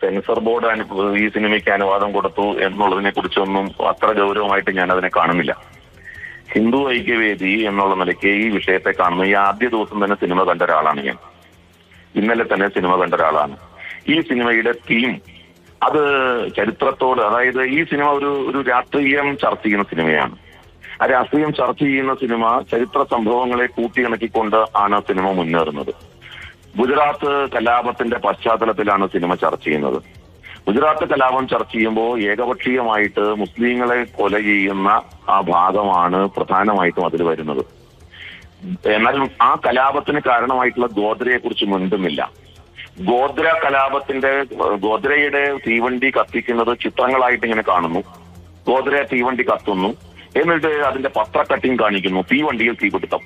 Censor board ഈ സിനിമയ്ക്ക് അനുവാദം കൊടുത്തു എന്നുള്ളതിനെ കുറിച്ചൊന്നും അത്ര ഗൗരവമായിട്ട് ഞാൻ അതിനെ കാണുന്നില്ല. ഹിന്ദു ഐക്യവേദി എന്നുള്ള നിലയ്ക്ക് ഈ വിഷയത്തെ കാണുന്നു ഈ ആദ്യ ദിവസം തന്നെ സിനിമ കണ്ട ഒരാളാണ് ഞാൻ. ഇന്നലെ തന്നെ സിനിമ കണ്ട ഒരാളാണ്. ഈ സിനിമയുടെ തീം അത് ചരിത്രത്തോട് അതായത് ഈ സിനിമ ഒരു ഒരു രാഷ്ട്രീയം ചർച്ച ചെയ്യുന്ന സിനിമയാണ്. ആ രാഷ്ട്രീയം ചർച്ച ചെയ്യുന്ന സിനിമ ചരിത്ര സംഭവങ്ങളെ കൂട്ടിയിണക്കിക്കൊണ്ട് ആണ് സിനിമ മുന്നേറുന്നത്. ഗുജറാത്ത് കലാപത്തിന്റെ പശ്ചാത്തലത്തിലാണ് സിനിമ ചർച്ച ചെയ്യുന്നത്. ഗുജറാത്ത് കലാപം ചർച്ച ചെയ്യുമ്പോൾ ഏകപക്ഷീയമായിട്ട് മുസ്ലിങ്ങളെ കൊല ചെയ്യുന്ന ആ ഭാഗമാണ് പ്രധാനമായിട്ടും അതിൽ വരുന്നത്. എന്നാൽ ആ കലാപത്തിന് കാരണമായിട്ടുള്ള ഗോദ്രയെ കുറിച്ച് മിണ്ടുന്നില്ല. ഗോദ്ര കലാപത്തിന്റെ ഗോദ്രയുടെ തീവണ്ടി കത്തിക്കുന്നത് ചിത്രങ്ങളായിട്ട് ഇങ്ങനെ കാണുന്നു. ഗോദ്ര തീവണ്ടി കത്തുന്നു. എന്നിട്ട് അതിന്റെ പത്ര കട്ടിങ് കാണിക്കുന്നു. തീവണ്ടിയിൽ തീപിടുത്തം.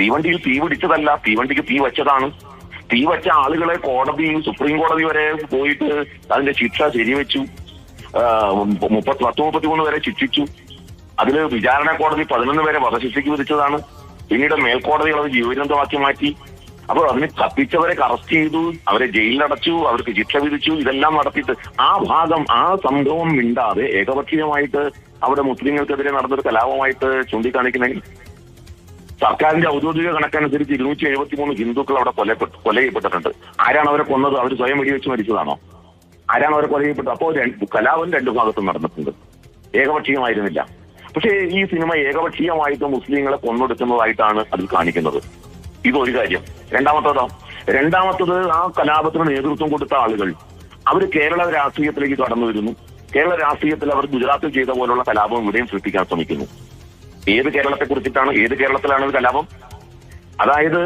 തീവണ്ടിയിൽ തീ പിടിച്ചതല്ല തീവണ്ടിക്ക് തീ വെച്ചതാണ്. തീ വച്ച ആളുകളെ കോടതി സുപ്രീം കോടതി വരെ പോയിട്ട് അതിന്റെ ശിക്ഷ ശരിവെച്ചു. മുപ്പത്തി പത്ത് മുപ്പത്തിമൂന്ന് വരെ ശിക്ഷിച്ചു. അതിൽ വിചാരണ കോടതി പതിനൊന്ന് വരെ വധശിക്ഷയ്ക്ക് വിധിച്ചതാണ്. പിന്നീട് മേൽക്കോടതികൾ അത് ജീവനന്തമാക്കി മാറ്റി. അപ്പോൾ അതിന് കത്തിച്ചവരെ അറസ്റ്റ് ചെയ്തു അവരെ ജയിലിലടച്ചു അവർക്ക് ശിക്ഷ വിധിച്ചു ഇതെല്ലാം നടത്തിയിട്ട് ആ ഭാഗം ആ സംഭവം മിണ്ടാതെ ഏകപക്ഷീയമായിട്ട് അവിടെ മുസ്ലിങ്ങൾക്കെതിരെ നടന്നൊരു കലാപമായിട്ട് ചൂണ്ടിക്കാണിക്കണമെങ്കിൽ സർക്കാരിന്റെ ഔദ്യോഗിക കണക്കനുസരിച്ച് ഇരുന്നൂറ്റി എഴുപത്തി മൂന്ന് ഹിന്ദുക്കൾ അവിടെ കൊല്ലപ്പെട്ടു കൊല ചെയ്യപ്പെട്ടിട്ടുണ്ട് ആരാണ് അവരെ കൊന്നത്? അവർ സ്വയം വെടിവെച്ച് മരിച്ചതാണോ? ആരാണ് അവരെ കൊല ചെയ്യപ്പെട്ടത് അപ്പോൾ കലാപം രണ്ടു ഭാഗത്തും നടന്നിട്ടുണ്ട്. ഏകപക്ഷീയമായിരുന്നില്ല. പക്ഷേ ഈ സിനിമ ഏകപക്ഷീയമായിട്ട് മുസ്ലിങ്ങളെ കൊന്നൊടുക്കുന്നതായിട്ടാണ് അതിൽ കാണിക്കുന്നത്. ഇതൊരു കാര്യം. രണ്ടാമത്തേതോ രണ്ടാമത്തത് ആ കലാപത്തിന് നേതൃത്വം കൊടുത്ത ആളുകൾ അവർ കേരള രാഷ്ട്രീയത്തിലേക്ക് കടന്നു വരുന്നു. കേരള രാഷ്ട്രീയത്തിൽ അവർ ഗുജറാത്തിൽ ചെയ്ത പോലുള്ള കലാപം ഇവിടെയും സൃഷ്ടിക്കാൻ ശ്രമിക്കുന്നു. ഏത് കേരളത്തെ കുറിച്ചിട്ടാണ് ഏത് കേരളത്തിലാണ് കലാപം? അതായത്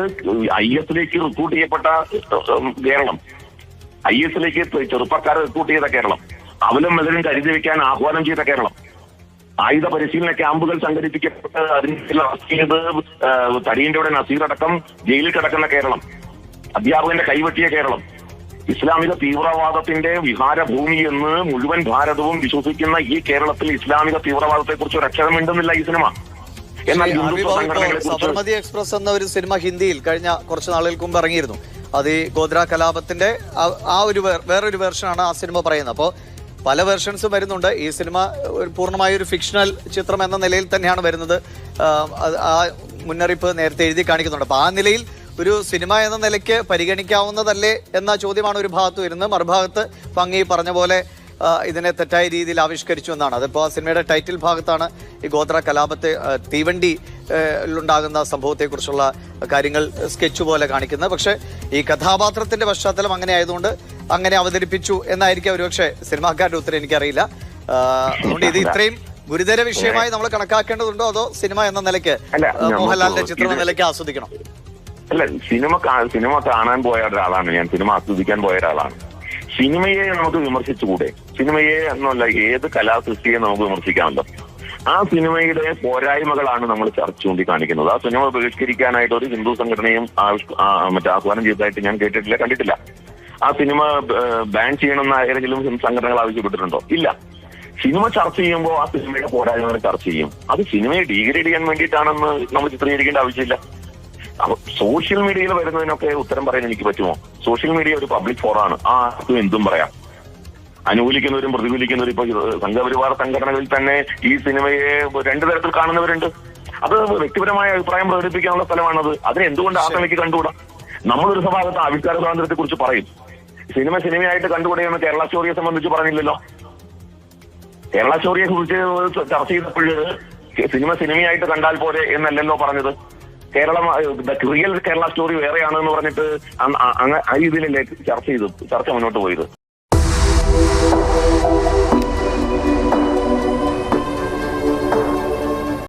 ഐ എസിലേക്ക് റിക്രൂട്ട് ചെയ്യപ്പെട്ട കേരളം. ഐ എസിലേക്ക് ചെറുപ്പക്കാരെ റിക്രൂട്ട് ചെയ്ത കേരളം. അവലും മെതിലും കരുതി വെക്കാൻ ആഹ്വാനം ചെയ്ത കേരളം. ആയുധ പരിശീലന ക്യാമ്പുകൾ സംഘടിപ്പിക്കപ്പെട്ട് അതിന് അറസ്റ്റ് ചെയ്ത് നസീർ അടക്കം ജയിലിൽ കിടക്കുന്ന കേരളം. അധ്യാപകന്റെ കൈവെട്ടിയ കേരളം. ഇസ്ലാമിക തീവ്രവാദത്തിന്റെ വിഹാരഭൂമി എന്ന് മുഴുവൻ ഭാരതവും വിശ്വസിക്കുന്ന ഈ കേരളത്തിൽ ഇസ്ലാമിക തീവ്രവാദത്തെക്കുറിച്ച് ഒരു അക്ഷരം മിണ്ടുന്നില്ല ഈ സിനിമ. സബർമതി എക്സ്പ്രസ് എന്ന ഒരു സിനിമ ഹിന്ദിയിൽ കഴിഞ്ഞ കുറച്ച് നാളുകൾക്ക് മുമ്പ് ഇറങ്ങിയിരുന്നു. അത് ഈ ഗോദ്ര കലാപത്തിന്റെ ആ- ഒരു വേറൊരു വേർഷനാണ് ആ സിനിമ പറയുന്നത്. അപ്പോൾ പല വേർഷൻസും വരുന്നുണ്ട്. ഈ സിനിമ ഒരു പൂർണമായ ഒരു ഫിക്ഷണൽ ചിത്രം എന്ന നിലയിൽ തന്നെയാണ് വരുന്നത്. ആ, മുന്നറിയിപ്പ് നേരത്തെ എഴുതി കാണിക്കുന്നുണ്ട്. അപ്പോൾ ആ നിലയിൽ ഒരു സിനിമ എന്ന നിലയ്ക്ക് പരിഗണിക്കാവുന്നതല്ലേ എന്ന ചോദ്യമാണ് ഒരു ഭാഗത്ത് വരുന്നത്. മറുഭാഗത്ത് ഭംഗി പറഞ്ഞ പോലെ ഇതിനെ തെറ്റായ രീതിയിൽ ആവിഷ്കരിച്ചു എന്നാണ്. അതിപ്പോൾ ആ സിനിമയുടെ ടൈറ്റിൽ ഭാഗത്താണ് ഈ ഗോത്ര കലാപത്തെ തീവണ്ടി ഉണ്ടാകുന്ന സംഭവത്തെക്കുറിച്ചുള്ള കാര്യങ്ങൾ സ്കെച്ച് പോലെ കാണിക്കുന്നത്. പക്ഷേ ഈ കഥാപാത്രത്തിന്റെ പശ്ചാത്തലം അങ്ങനെ ആയതുകൊണ്ട് അങ്ങനെ അവതരിപ്പിച്ചു എന്നായിരിക്കും ഒരുപക്ഷെ സിനിമാക്കാരുടെ ഉത്തരം എനിക്കറിയില്ല. അതുകൊണ്ട് ഇത് ഇത്രയും ഗുരുതര വിഷയമായി നമ്മൾ കണക്കാക്കേണ്ടതുണ്ടോ അതോ സിനിമ എന്ന നിലയ്ക്ക് മോഹൻലാലിന്റെ ചിത്രം എന്ന നിലയ്ക്ക് ആസ്വദിക്കണം? അല്ല സിനിമ സിനിമ കാണാൻ പോയ ഒരാളാണ് ഞാൻ. സിനിമ ആസ്വദിക്കാൻ പോയ ഒരാളാണ്. സിനിമയെ നമുക്ക് വിമർശിച്ചുകൂടെ? സിനിമയെ എന്നല്ല ഏത് കലാസൃഷ്ടിയെ നമുക്ക് വിമർശിക്കാമല്ലോ ആ സിനിമയുടെ പോരായ്മകളാണ് നമ്മൾ ചർച്ച ചൂണ്ടിക്കാണിക്കുന്നത്. ആ സിനിമ ബഹിഷ്കരിക്കാനായിട്ട് ഒരു ഹിന്ദു സംഘടനയും മറ്റേ ആഹ്വാനം ചെയ്തതായിട്ട് ഞാൻ കേട്ടിട്ടില്ല കണ്ടിട്ടില്ല. ആ സിനിമ ബാൻ ചെയ്യണമെന്ന് ആരെങ്കിലും സംഘടനകൾ ആവശ്യപ്പെട്ടിട്ടുണ്ടോ? ഇല്ല. സിനിമ ചർച്ച ചെയ്യുമ്പോൾ ആ സിനിമയുടെ പോരായ്മകൾ ചർച്ച ചെയ്യും. അത് സിനിമയെ ഡീഗ്രേഡ് ചെയ്യാൻ വേണ്ടിയിട്ടാണെന്ന് നമ്മൾ ചിത്രീകരിക്കേണ്ട ആവശ്യമില്ല. സോഷ്യൽ മീഡിയയിൽ വരുന്നതിനൊക്കെ ഉത്തരം പറയാൻ എനിക്ക് പറ്റുമോ? സോഷ്യൽ മീഡിയ ഒരു പബ്ലിക് ഫോറാണ്. ആ ആർക്കും എന്തും പറയാം. അനുകൂലിക്കുന്നവരും പ്രതികൂലിക്കുന്നവരും ഇപ്പൊ സംഘപരിവാർ സംഘടനകളിൽ തന്നെ ഈ സിനിമയെ രണ്ടു തരത്തിൽ കാണുന്നവരുണ്ട്. അത് വ്യക്തിപരമായ അഭിപ്രായം പ്രകടിപ്പിക്കാനുള്ള സ്ഥലമാണത്. അതിനെ എന്തുകൊണ്ട് ആക്രമിക്ക് കണ്ടുകൂടാ? നമ്മളൊരു സ്വഭാവത്ത് ആവിഷ്കാര സ്വാതന്ത്ര്യത്തെ കുറിച്ച് പറയും. സിനിമ സിനിമയായിട്ട് കണ്ടുകൂടെയെന്ന് കേരള സ്റ്റോറിയെ സംബന്ധിച്ച് പറഞ്ഞില്ലല്ലോ. കേരള സ്റ്റോറിയെ കുറിച്ച് ചർച്ച ചെയ്തപ്പോൾ സിനിമ സിനിമയായിട്ട് കണ്ടാൽ പോരെ എന്നല്ലല്ലോ പറഞ്ഞത്. കേരളം റിയൽ കേരള സ്റ്റോറി വേറെയാണെന്ന് പറഞ്ഞിട്ട് അ- അ- അങ്ങ- ആ രീതിയിലല്ലേ ചർച്ച ചെയ്തു ചർച്ച മുന്നോട്ട് പോയത്?